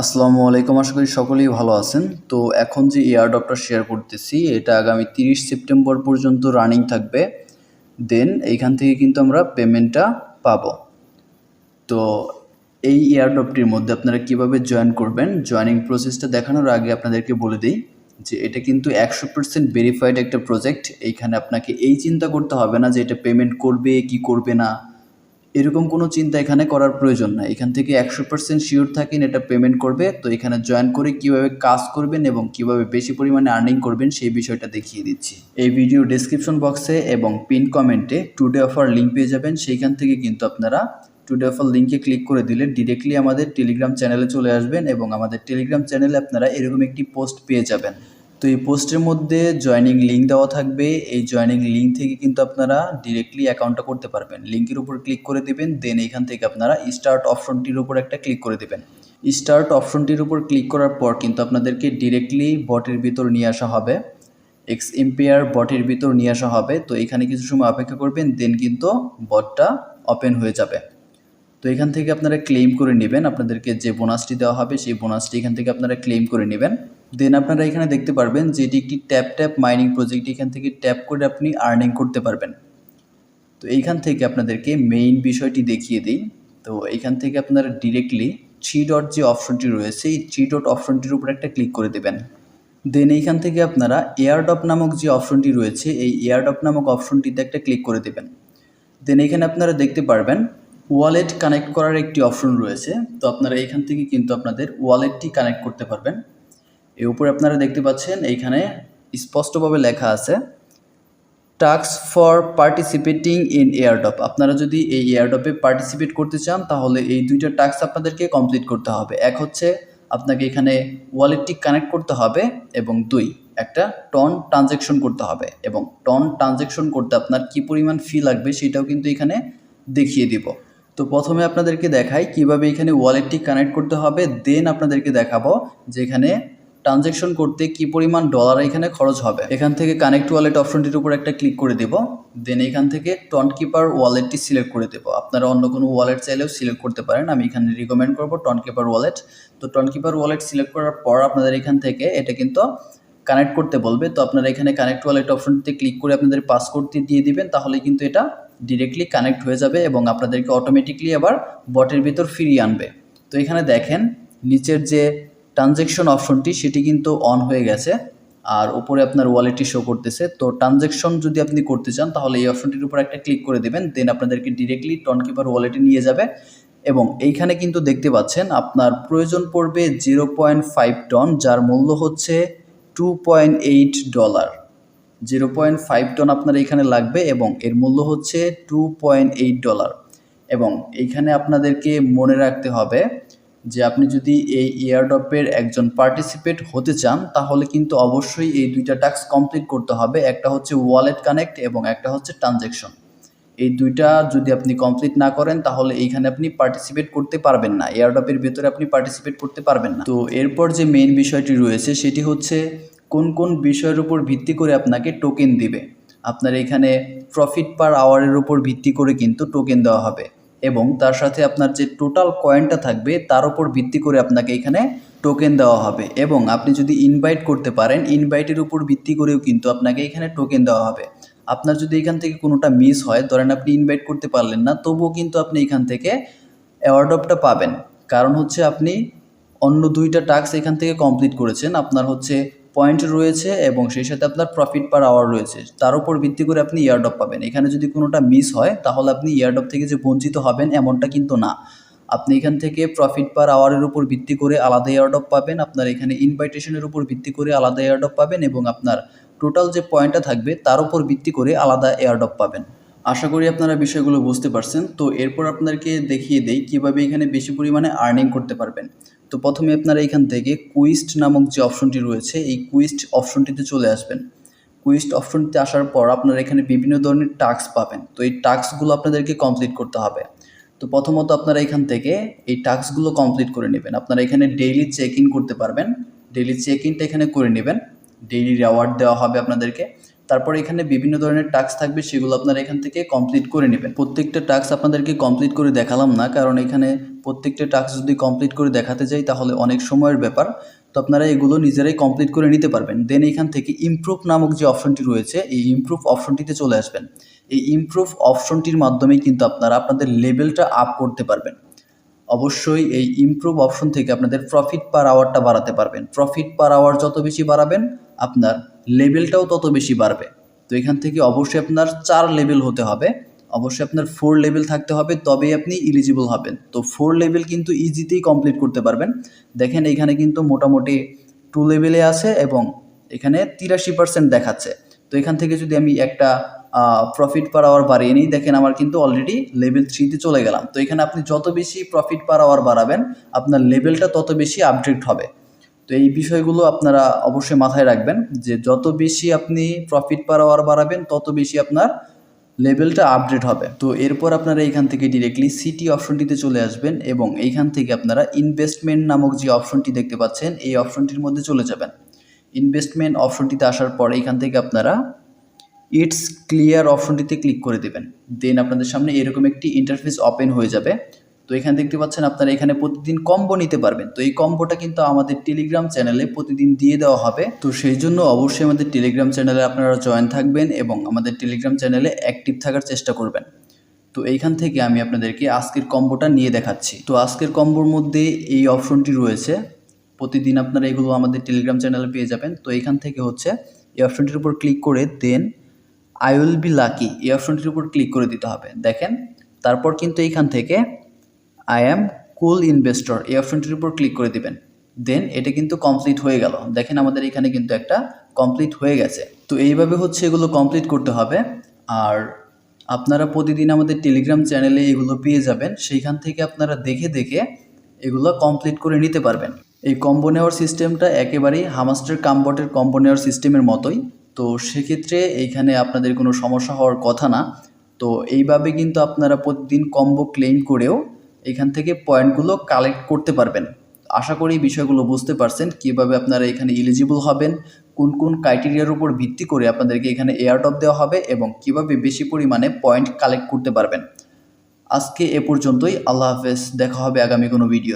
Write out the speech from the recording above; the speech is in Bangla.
আসসালামু আলাইকুম, আশা করি সকলেই ভালো আছেন। তো এখন যে এয়ারড্রপটা শেয়ার করতেছি, এটা আগামী তিরিশ সেপ্টেম্বর পর্যন্ত রানিং থাকবে। দেন এইখান থেকে কিন্তু আমরা পেমেন্টটা পাব। তো এই এয়ারড্রপটির মধ্যে আপনারা কীভাবে জয়েন করবেন? জয়েনিং প্রসেসটা দেখানোর আগে আপনাদেরকে বলে দিই যে এটা কিন্তু একশো পার্সেন্ট ভেরিফাইড একটা প্রজেক্ট এইখানে আপনাকে এই চিন্তা করতে হবে না যে এটা পেমেন্ট করবে, কি করবে না। এরকম কোনো চিন্তা এখানে করার প্রয়োজন নাই। এখান থেকে একশো পার্সেন্ট শিওর থাকেন এটা পেমেন্ট করবে। তো এখানে জয়েন করে কীভাবে কাজ করবেন এবং কীভাবে বেশি পরিমাণে আর্নিং করবেন সেই বিষয়টা দেখিয়ে দিচ্ছি। এই ভিডিও ডিসক্রিপশন বক্সে এবং পিন কমেন্টে টুডে অফার লিঙ্ক পেয়ে যাবেন। সেইখান থেকে কিন্তু আপনারা টুডে অফার লিঙ্কে ক্লিক করে দিলে ডিরেক্টলি আমাদের টেলিগ্রাম চ্যানেলে চলে আসবেন এবং আমাদের টেলিগ্রাম চ্যানেলে আপনারা এরকম একটি পোস্ট পেয়ে যাবেন। তো এই পোস্টের মধ্যে জয়নিং লিঙ্ক দেওয়া থাকবে। এই জয়নিং লিঙ্ক থেকে কিন্তু আপনারা ডিরেক্টলি অ্যাকাউন্টটা করতে পারবেন। লিঙ্কের উপর ক্লিক করে দেবেন দেন এখান থেকে আপনারা স্টার্ট অপশনটির উপর একটা ক্লিক করে দেবেন। স্টার্ট অপশনটির উপর ক্লিক করার পর কিন্তু আপনাদেরকে ডিরেক্টলি বটের ভিতর নিয়ে আসা হবে। এক্স এম্পেয়ার বটের ভিতর নিয়ে আসা হবে। তো এখানে কিছু সময় অপেক্ষা করবেন দেন কিন্তু বটটা ওপেন হয়ে যাবে। তো এখান থেকে আপনারা ক্লেম করে নেবেন। আপনাদেরকে যে বোনাসটি দেওয়া হবে, সেই বোনাসটি এখান থেকে আপনারা ক্লেম করে নেবেন। দেন আপনারা এখানে দেখতে পারবেন যে এটি একটি ট্যাপ ট্যাপ মাইনিং প্রজেক্ট এখান থেকে ট্যাপ করে আপনি আর্নিং করতে পারবেন। তো এইখান থেকে আপনাদেরকে মেইন বিষয়টি দেখিয়ে দিই। তো এইখান থেকে আপনারা ডিরেক্টলি থ্রি ডট যে অপশনটি রয়েছে, এই থ্রি ডট অপশনটির উপর একটা ক্লিক করে দেবেন। দেন এইখান থেকে আপনারা এয়ারডপ নামক যে অপশনটি রয়েছে, এই এয়ারডপ নামক অপশনটিতে একটা ক্লিক করে দেবেন। দেন এখানে আপনারা দেখতে পারবেন ওয়ালেট কানেক্ট করার একটি অপশন রয়েছে। তো আপনারা এখান থেকে কিন্তু আপনাদের ওয়ালেটটি কানেক্ট করতে পারবেন। এর উপরে আপনারা দেখতে পাচ্ছেন, এইখানে স্পষ্টভাবে লেখা আছে, task for participating in airdrop আপনারা যদি এই এয়ারডপে পার্টিসিপেট করতে চান, তাহলে এই দুইটা টাস্ক আপনাদেরকে কমপ্লিট করতে হবে। এক হচ্ছে, আপনাকে এখানে ওয়ালেটটি কানেক্ট করতে হবে এবং দুই, একটা টন ট্রানজ্যাকশন করতে হবে। এবং টন ট্রানজ্যাকশন করতে আপনার কি পরিমাণ ফি লাগবে, সেটাও কিন্তু এখানে দেখিয়ে দিব। তো প্রথমে আপনাদেরকে দেখাই কীভাবে এখানে ওয়ালেটটি কানেক্ট করতে হবে, দেন আপনাদেরকে দেখাবো যে এখানে ট্রানজ্যাকশন করতে কি পরিমাণ ডলার এখানে খরচ হবে? এখান থেকে কানেক্ট ওয়ালেট অপশনটির উপর একটা ক্লিক করে দেব। দেন এখান থেকে টন কিপার ওয়ালেটটি সিলেক্ট করে দেবো। আপনারা অন্য কোনো ওয়ালেট চাইলেও সিলেক্ট করতে পারেন। আমি এখানে রিকমেন্ড করব টন কিপার ওয়ালেট তো টন কিপার ওয়ালেট সিলেক্ট করার পর আপনাদের এখান থেকে এটা কিন্তু কানেক্ট করতে বলবে। তো আপনারা এখানে কানেক্ট ওয়ালেট অপশনটিতে ক্লিক করে আপনাদের পাসকোডটি দিয়ে দিবেন। তাহলে কিন্তু এটা ডিরেক্টলি কানেক্ট হয়ে যাবে এবং আপনাদেরকে অটোমেটিকলি আবার বটের ভিতর ফিরিয়ে আনবে। তো এখানে দেখেন, নিচের যে ট্রানজ্যাকশন অপশনটি সেটি কিন্তু অন হয়ে গেছে, আর উপরে আপনার ওয়ালেটটি শো করতেছে। তো ট্রানজ্যাকশন যদি আপনি করতে চান, তাহলে এই অপশনটির উপর একটা ক্লিক করে দেবেন দেন আপনাদেরকে ডিরেক্টলি টনকিপার ওয়ালেটে নিয়ে যাবে। এবং এইখানে কিন্তু দেখতে পাচ্ছেন, আপনার প্রয়োজন পড়বে জিরো পয়েন্ট ফাইভ টন যার মূল্য হচ্ছে two point eight dollar zero point five TON আপনার এইখানে লাগবে এবং এর মূল্য হচ্ছে টু পয়েন্ট এইট ডলার এবং এইখানে আপনাদেরকে মনে রাখতে হবে যে আপনি যদি এই এয়ারড্রপের একজন পার্টিসিপেট হতে চান, তাহলে কিন্তু অবশ্যই এই দুইটা টাস্ক কমপ্লিট করতে হবে। একটা হচ্ছে ওয়ালেট কানেক্ট এবং একটা হচ্ছে ট্রানজ্যাকশন এই দুইটা যদি আপনি কমপ্লিট না করেন, তাহলে এইখানে আপনি পার্টিসিপেট করতে পারবেন না। এয়ারড্রপের ভেতরে আপনি পার্টিসিপেট করতে পারবেন না। তো এরপর যে মেইন বিষয়টি রয়েছে, সেটি হচ্ছে কোন কোন বিষয়ের উপর ভিত্তি করে আপনাকে টোকেন দিবে। আপনার এখানে প্রফিট পার আওয়ারের উপর ভিত্তি করে কিন্তু টোকেন দেওয়া হবে। এবং তার সাথে আপনার যে টোটাল কয়েনটা থাকবে, তার উপর ভিত্তি করে আপনাকে এখানে টোকেন দেওয়া হবে। এবং আপনি যদি ইনভাইট করতে পারেন ইনভাইটের উপর ভিত্তি করেও কিন্তু আপনাকে এখানে টোকেন দেওয়া হবে। আপনার যদি এখান থেকে কোনোটা মিস হয়, ধরেন আপনি ইনভাইট করতে পারলেন না, তবুও কিন্তু আপনি এখান থেকে অ্যাওয়ার্ডপটা পাবেন। কারণ হচ্ছে আপনি অন্য দুইটা টাস্ক এখান থেকে কমপ্লিট করেছেন। আপনার হচ্ছে পয়েন্ট রয়েছে এবং সেই সাথে আপনার প্রফিট পার আওয়ার রয়েছে। তার উপর ভিত্তি করে আপনি ইয়ারডপ পাবেন। এখানে যদি কোনোটা মিস হয়, তাহলে আপনি ইয়ারডপ থেকে যে বঞ্চিত হবেন এমনটা কিন্তু না। আপনি এখান থেকে প্রফিট পার আওয়ারের উপর ভিত্তি করে আলাদা এয়ারডপ পাবেন, আপনার এখানে ইনভাইটেশনের উপর ভিত্তি করে আলাদা এয়ারডপ পাবেন এবং আপনার টোটাল যে পয়েন্টটা থাকবে, তার উপর ভিত্তি করে আলাদা এয়ারডপ পাবেন। আশা করি আপনারা বিষয়গুলো বুঝতে পারছেন। তো এরপর আপনাদেরকে দেখিয়ে দেই কীভাবে এখানে বেশি পরিমাণে আর্নিং করতে পারবেন। তো প্রথমে আপনারা এখান থেকে কুইস্ট নামক যে অপশনটি রয়েছে, এই কুইস্ট অপশনটিতে চলে আসবেন। কুইস্ট অপশনটিতে আসার পর আপনারা এখানে বিভিন্ন ধরনের টাস্ক পাবেন। তো এই টাস্কগুলো আপনাদেরকে কমপ্লিট করতে হবে। তো প্রথমত আপনারা এখান থেকে এই টাস্কগুলো কমপ্লিট করে নেবেন। আপনারা এখানে ডেইলি চেক ইন করতে পারবেন। ডেইলি চেক ইনটা এখানে করে নেবেন। ডেইলি রেওয়ার্ড দেওয়া হবে আপনাদেরকে। তারপর এখানে বিভিন্ন ধরনের টাস্ক থাকবে, সেগুলো আপনারা এখান থেকে কমপ্লিট করে নেবেন। প্রত্যেকটা টাস্ক আপনাদেরকে কমপ্লিট করে দেখালাম না, কারণ এখানে প্রত্যেকটা টাস্ক যদি কমপ্লিট করে দেখাতে যাই, তাহলে অনেক সময়ের ব্যাপার। তো আপনারা এগুলো নিজেরাই কমপ্লিট করে নিতে পারবেন। দেন এখান থেকে ইমপ্রুভ নামক যে অপশনটি রয়েছে, এই ইমপ্রুভ অপশনটিতে চলে আসবেন। এই ইমপ্রুভ অপশনটির মাধ্যমেই কিন্তু আপনারা আপনাদের লেভেলটা আপ করতে পারবেন। অবশ্যই এই ইমপ্রুভ অপশন থেকে আপনাদের প্রফিট পার আওয়ারটা বাড়াতে পারবেন। প্রফিট পার আওয়ার যত বেশি বাড়াবেন, আপনার লেভেলটাও তত বেশি বাড়বে। তো এখান থেকে অবশ্যই আপনার চার লেভেল হতে হবে। অবশ্যই আপনার ফোর লেভেল থাকতে হবে, তবেই আপনি ইলিজিবল হবেন। তো ফোর লেভেল কিন্তু ইজিতেই কমপ্লিট করতে পারবেন। দেখেন এখানে কিন্তু মোটামুটি টু লেভেলে আছে এবং এখানে তিরাশি পার্সেন্ট দেখাচ্ছে। তো এখান থেকে যদি আমি একটা প্রফিট পার আওয়ার বাড়িয়ে নিই, দেখেন আমার কিন্তু অলরেডি লেভেল থ্রিতে চলে গেলাম। তো এখানে আপনি যত বেশি প্রফিট পার আওয়ার বাড়াবেন, আপনার লেভেলটা তত বেশি আপডেট হবে। তো এই বিষয়গুলো আপনারা অবশ্যই মাথায় রাখবেন যে যত বেশি আপনি প্রফিট পার বাড়াবেন, তত বেশি আপনার লেভেলটা আপডেট হবে। তো এরপর আপনারা এইখান থেকে ডিরেক্টলি সিটি অপশনটিতে চলে আসবেন এবং এইখান থেকে আপনারা ইনভেস্টমেন্ট নামক যে অপশনটি দেখতে পাচ্ছেন, এই অপশনটির মধ্যে চলে যাবেন। ইনভেস্টমেন্ট অপশনটিতে আসার পর এইখান থেকে আপনারা ইটস ক্লিয়ার অপশনটিতে ক্লিক করে দেবেন। দেন আপনাদের সামনে এরকম একটি ইন্টারফেস ওপেন হয়ে যাবে। তো এখানে দেখতে পাচ্ছেন আপনারা এখানে প্রতিদিন কম্বো নিতে পারবেন। তো এই কম্বোটা কিন্তু আমাদের টেলিগ্রাম চ্যানেলে প্রতিদিন দিয়ে দেওয়া হবে। তো সেই জন্য অবশ্যই আমাদের টেলিগ্রাম চ্যানেলে আপনারা জয়েন থাকবেন এবং আমাদের টেলিগ্রাম চ্যানেলে অ্যাক্টিভ থাকার চেষ্টা করবেন। তো এইখান থেকে আমি আপনাদেরকে আজকের কম্বোটা নিয়ে দেখাচ্ছি। তো আজকের কম্বোর মধ্যে এই অপশনটি রয়েছে। প্রতিদিন আপনারা এগুলো আমাদের টেলিগ্রাম চ্যানেলে পেয়ে যাবেন। তো এইখান থেকে হচ্ছে এই অপশনটির উপর ক্লিক করে দেন আই উইল বি লাকি এই অপশনটির উপর ক্লিক করে দিতে হবে। দেখেন, তারপর কিন্তু এইখান থেকে আই অ্যাম কুল ইনভেস্টর এই অপশনটির উপর ক্লিক করে দিবেন। দেন এটা কিন্তু কমপ্লিট হয়ে গেল। দেখেন আমাদের এখানে কিন্তু একটা কমপ্লিট হয়ে গেছে। তো এইভাবে হচ্ছে এগুলো কমপ্লিট করতে হবে। আর আপনারা প্রতিদিন আমাদের টেলিগ্রাম চ্যানেলে এগুলো পেয়ে যাবেন। সেইখান থেকে আপনারা দেখে দেখে এগুলো কমপ্লিট করে নিতে পারবেন। এই কম্বো নেওয়ার সিস্টেমটা একেবারেই হামাস্টার কামবটের কম্বো নেওয়ার সিস্টেমের মতোই। তো সেক্ষেত্রে এইখানে আপনাদের কোনো সমস্যা হওয়ার কথা না। তো এইভাবে কিন্তু আপনারা প্রতিদিন কম্বো ক্লেম করেও এখান থেকে পয়েন্টগুলো কালেক্ট করতে পারবেন। আশা করি বিষয়গুলো বুঝতে পারছেন, কীভাবে আপনারা এখানে এলিজিবল হবেন, কোন কোন ক্রাইটেরিয়ার উপর ভিত্তি করে আপনাদেরকে এখানে এয়ারটপ দেওয়া হবে এবং কীভাবে বেশি পরিমাণে পয়েন্ট কালেক্ট করতে পারবেন। আজকে এ পর্যন্তই, আল্লাহ হাফেজ, দেখা হবে আগামী কোনো ভিডিওতে